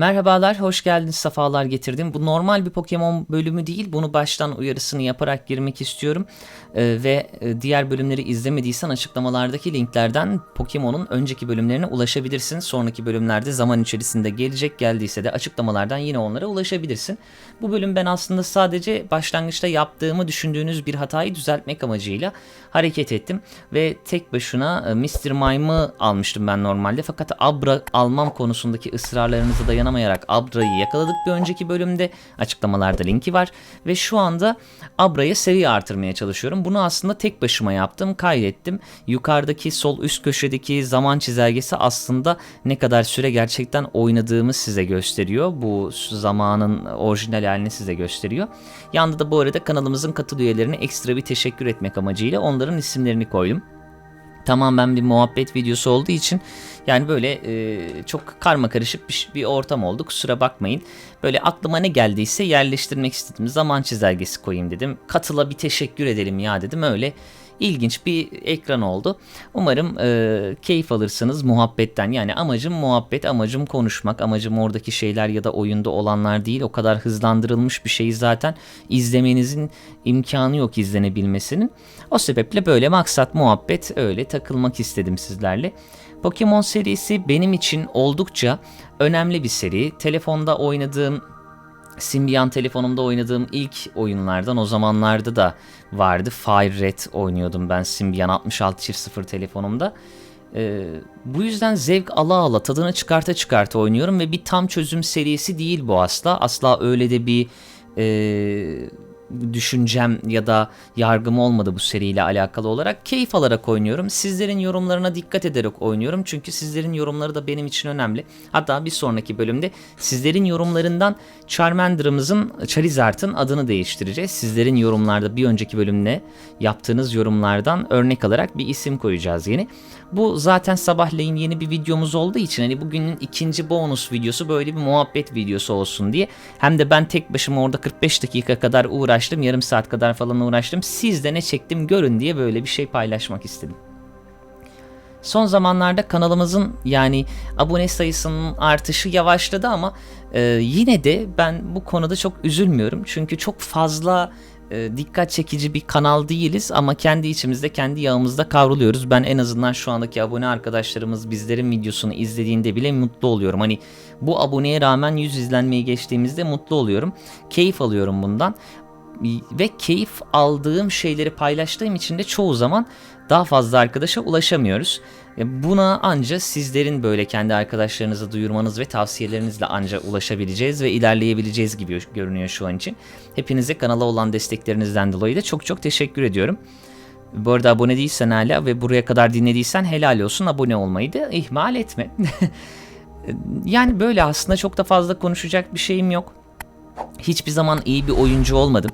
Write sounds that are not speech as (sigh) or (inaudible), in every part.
Merhabalar, hoş geldiniz, sefalar getirdim. Bu normal bir Pokemon bölümü değil, bunu baştan uyarısını yaparak girmek istiyorum. Ee, ve e, diğer bölümleri izlemediysen açıklamalardaki linklerden Pokemon'un önceki bölümlerine ulaşabilirsin. Sonraki bölümlerde zaman içerisinde gelecek, geldiyse de açıklamalardan yine onlara ulaşabilirsin. Bu bölüm ben aslında sadece başlangıçta yaptığımı düşündüğünüz bir hatayı düzeltmek amacıyla hareket ettim. Ve tek başına e, Mr. Mime'ı almıştım ben normalde. Fakat Abra almam konusundaki ısrarlarınızı dayanamayarak Abra'yı yakaladık bir önceki bölümde. Açıklamalarda linki var. Ve şu anda Abra'ya seviye artırmaya çalışıyorum. Bunu aslında tek başıma yaptım, kaydettim. Yukarıdaki sol üst köşedeki zaman çizelgesi aslında ne kadar süre gerçekten oynadığımı size gösteriyor. Bu zamanın orijinal halini size gösteriyor. Yanında da bu arada kanalımızın katıl üyelerine ekstra bir teşekkür etmek amacıyla onların isimlerini koydum tamamen bir muhabbet videosu olduğu için yani böyle e, çok karma karışık bir, bir ortam oldu kusura bakmayın. Böyle aklıma ne geldiyse yerleştirmek istedim zaman çizelgesi koyayım dedim. Katıla bir teşekkür edelim ya dedim öyle ilginç bir ekran oldu. Umarım e, keyif alırsınız muhabbetten. Yani amacım muhabbet, amacım konuşmak, amacım oradaki şeyler ya da oyunda olanlar değil. O kadar hızlandırılmış bir şeyi zaten izlemenizin imkanı yok izlenebilmesinin. O sebeple böyle maksat muhabbet öyle takılmak istedim sizlerle. Pokemon serisi benim için oldukça önemli bir seri. Telefonda oynadığım Symbian telefonumda oynadığım ilk oyunlardan o zamanlarda da vardı. Fire Red oynuyordum ben Symbian 66.0 telefonumda. Ee, bu yüzden zevk ala ala tadını çıkarta çıkarta oynuyorum ve bir tam çözüm serisi değil bu asla. Asla öyle de bir e, düşüncem ya da yargım olmadı bu seriyle alakalı olarak. Keyif alarak oynuyorum. Sizlerin yorumlarına dikkat ederek oynuyorum. Çünkü sizlerin yorumları da benim için önemli. Hatta bir sonraki bölümde sizlerin yorumlarından Charmander'ımızın, Charizard'ın adını değiştireceğiz. Sizlerin yorumlarda bir önceki bölümde yaptığınız yorumlardan örnek alarak bir isim koyacağız yeni. Bu zaten sabahleyin yeni bir videomuz olduğu için hani bugünün ikinci bonus videosu böyle bir muhabbet videosu olsun diye. Hem de ben tek başıma orada 45 dakika kadar uğraştım. Yarım saat kadar falan uğraştım. Siz de ne çektim görün diye böyle bir şey paylaşmak istedim. Son zamanlarda kanalımızın yani abone sayısının artışı yavaşladı ama e, yine de ben bu konuda çok üzülmüyorum. Çünkü çok fazla e, dikkat çekici bir kanal değiliz ama kendi içimizde kendi yağımızda kavruluyoruz. Ben en azından şu andaki abone arkadaşlarımız bizlerin videosunu izlediğinde bile mutlu oluyorum. Hani bu aboneye rağmen 100 izlenmeyi geçtiğimizde mutlu oluyorum. Keyif alıyorum bundan ve keyif aldığım şeyleri paylaştığım için de çoğu zaman daha fazla arkadaşa ulaşamıyoruz. E, buna anca sizlerin böyle kendi arkadaşlarınıza duyurmanız ve tavsiyelerinizle anca ulaşabileceğiz ve ilerleyebileceğiz gibi görünüyor şu an için. Hepinize kanala olan desteklerinizden dolayı da çok çok teşekkür ediyorum. Bu arada abone değilsen hala ve buraya kadar dinlediysen helal olsun abone olmayı da ihmal etme. (laughs) yani böyle aslında çok da fazla konuşacak bir şeyim yok. Hiçbir zaman iyi bir oyuncu olmadım.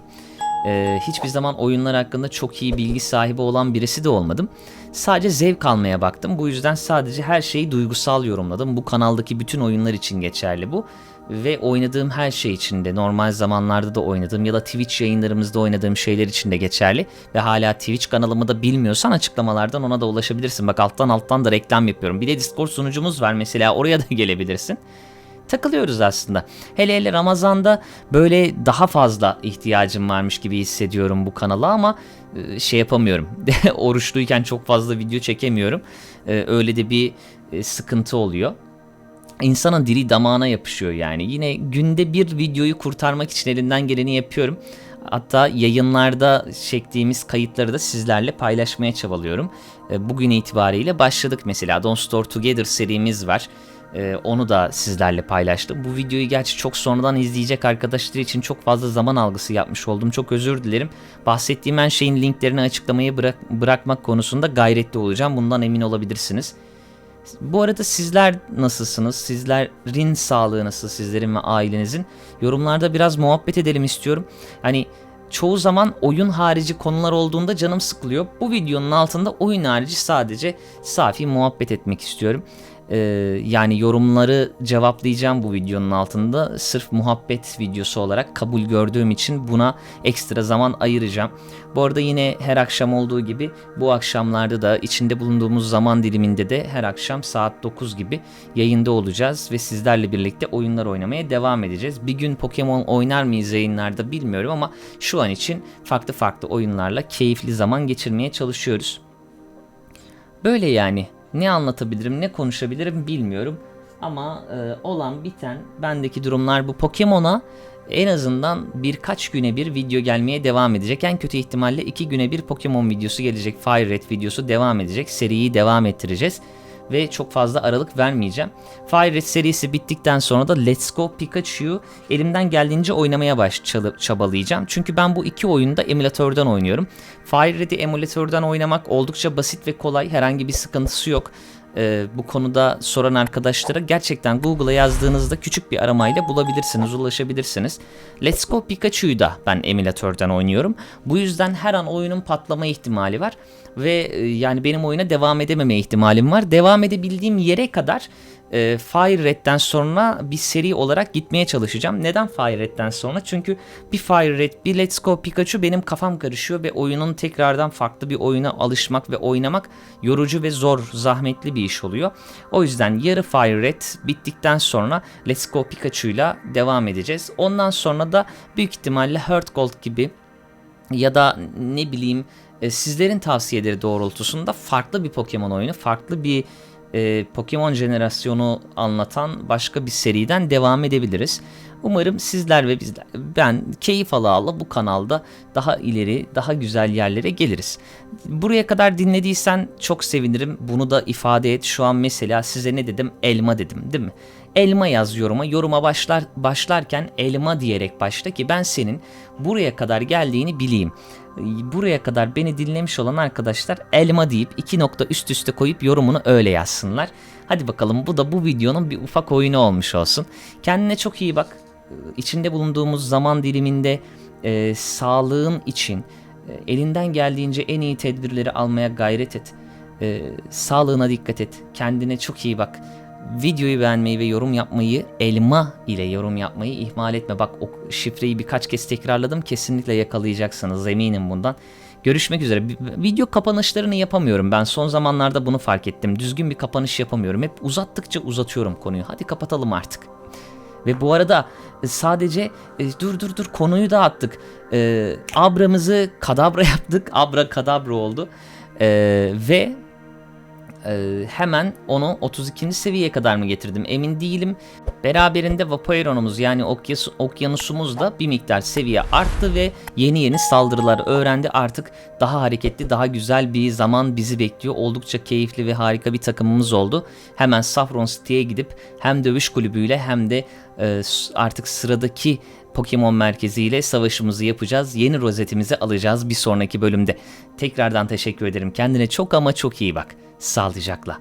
Ee, hiçbir zaman oyunlar hakkında çok iyi bilgi sahibi olan birisi de olmadım. Sadece zevk almaya baktım. Bu yüzden sadece her şeyi duygusal yorumladım. Bu kanaldaki bütün oyunlar için geçerli bu. Ve oynadığım her şey için de normal zamanlarda da oynadığım ya da Twitch yayınlarımızda oynadığım şeyler için de geçerli. Ve hala Twitch kanalımı da bilmiyorsan açıklamalardan ona da ulaşabilirsin. Bak alttan alttan da reklam yapıyorum. Bir de Discord sunucumuz var mesela oraya da (laughs) gelebilirsin takılıyoruz aslında. Hele hele Ramazan'da böyle daha fazla ihtiyacım varmış gibi hissediyorum bu kanala ama e, şey yapamıyorum. (laughs) Oruçluyken çok fazla video çekemiyorum. E, öyle de bir e, sıkıntı oluyor. İnsanın dili damağına yapışıyor yani. Yine günde bir videoyu kurtarmak için elinden geleni yapıyorum. Hatta yayınlarda çektiğimiz kayıtları da sizlerle paylaşmaya çabalıyorum. Bugün itibariyle başladık mesela Don't Store Together serimiz var. Ee, onu da sizlerle paylaştım. Bu videoyu gerçi çok sonradan izleyecek arkadaşlar için çok fazla zaman algısı yapmış oldum. Çok özür dilerim. Bahsettiğim her şeyin linklerini açıklamaya bırak, bırakmak konusunda gayretli olacağım. Bundan emin olabilirsiniz. Bu arada sizler nasılsınız? Sizlerin sağlığı nasıl? Sizlerin ve ailenizin? Yorumlarda biraz muhabbet edelim istiyorum. Hani çoğu zaman oyun harici konular olduğunda canım sıkılıyor. Bu videonun altında oyun harici sadece safi muhabbet etmek istiyorum. Ee, yani yorumları cevaplayacağım bu videonun altında. Sırf muhabbet videosu olarak kabul gördüğüm için buna ekstra zaman ayıracağım. Bu arada yine her akşam olduğu gibi bu akşamlarda da içinde bulunduğumuz zaman diliminde de her akşam saat 9 gibi yayında olacağız ve sizlerle birlikte oyunlar oynamaya devam edeceğiz. Bir gün Pokemon oynar mıyız yayınlarda bilmiyorum ama şu an için farklı farklı oyunlarla keyifli zaman geçirmeye çalışıyoruz. Böyle yani. Ne anlatabilirim, ne konuşabilirim bilmiyorum. Ama e, olan biten bendeki durumlar bu Pokemon'a en azından birkaç güne bir video gelmeye devam edecek. En kötü ihtimalle iki güne bir Pokemon videosu gelecek. Fire Red videosu devam edecek. Seriyi devam ettireceğiz. Ve çok fazla aralık vermeyeceğim. Fire Red serisi bittikten sonra da Let's Go Pikachu'yu elimden geldiğince oynamaya baş çabalayacağım. Çünkü ben bu iki oyunu da emülatörden oynuyorum. Fire Red'i emülatörden oynamak oldukça basit ve kolay. Herhangi bir sıkıntısı yok e, bu konuda soran arkadaşlara gerçekten Google'a yazdığınızda küçük bir aramayla bulabilirsiniz, ulaşabilirsiniz. Let's Go Pikachu'yu da ben emülatörden oynuyorum. Bu yüzden her an oyunun patlama ihtimali var ve e, yani benim oyuna devam edememe ihtimalim var. Devam edebildiğim yere kadar e, Fire Red'den sonra bir seri olarak gitmeye çalışacağım. Neden Fire Red'den sonra? Çünkü bir Fire Red, bir Let's Go Pikachu benim kafam karışıyor ve oyunun tekrardan farklı bir oyuna alışmak ve oynamak yorucu ve zor, zahmetli bir iş oluyor. O yüzden yarı Fire Red bittikten sonra Let's Go Pikachu'yla devam edeceğiz. Ondan sonra da büyük ihtimalle Heart Gold gibi ya da ne bileyim e, sizlerin tavsiyeleri doğrultusunda farklı bir Pokemon oyunu, farklı bir e, Pokemon jenerasyonu anlatan başka bir seriden devam edebiliriz. Umarım sizler ve bizler ben keyif ala ala bu kanalda daha ileri, daha güzel yerlere geliriz. Buraya kadar dinlediysen çok sevinirim. Bunu da ifade et. Şu an mesela size ne dedim? Elma dedim, değil mi? Elma yaz yoruma. Yoruma başlar başlarken elma diyerek başla ki ben senin buraya kadar geldiğini bileyim buraya kadar beni dinlemiş olan arkadaşlar elma deyip iki nokta üst üste koyup yorumunu öyle yazsınlar. Hadi bakalım bu da bu videonun bir ufak oyunu olmuş olsun. Kendine çok iyi bak. İçinde bulunduğumuz zaman diliminde e, sağlığın için e, elinden geldiğince en iyi tedbirleri almaya gayret et. E, sağlığına dikkat et. Kendine çok iyi bak. Videoyu beğenmeyi ve yorum yapmayı, elma ile yorum yapmayı ihmal etme. Bak o şifreyi birkaç kez tekrarladım. Kesinlikle yakalayacaksınız eminim bundan. Görüşmek üzere. Video kapanışlarını yapamıyorum. Ben son zamanlarda bunu fark ettim. Düzgün bir kapanış yapamıyorum. Hep uzattıkça uzatıyorum konuyu. Hadi kapatalım artık. Ve bu arada e, sadece e, dur dur dur konuyu da attık. E, Abra'mızı kadabra (laughs) yaptık. Abra kadabra oldu. E, ve e, hemen onu 32. seviyeye kadar mı getirdim emin değilim. Beraberinde Vaporeon'umuz yani okyas- okyanusumuz da bir miktar seviye arttı ve yeni yeni saldırılar öğrendi. Artık daha hareketli, daha güzel bir zaman bizi bekliyor. Oldukça keyifli ve harika bir takımımız oldu. Hemen Saffron City'ye gidip hem dövüş kulübüyle hem de e, artık sıradaki Pokemon merkeziyle savaşımızı yapacağız. Yeni rozetimizi alacağız bir sonraki bölümde. Tekrardan teşekkür ederim. Kendine çok ama çok iyi bak. Sağlıcakla.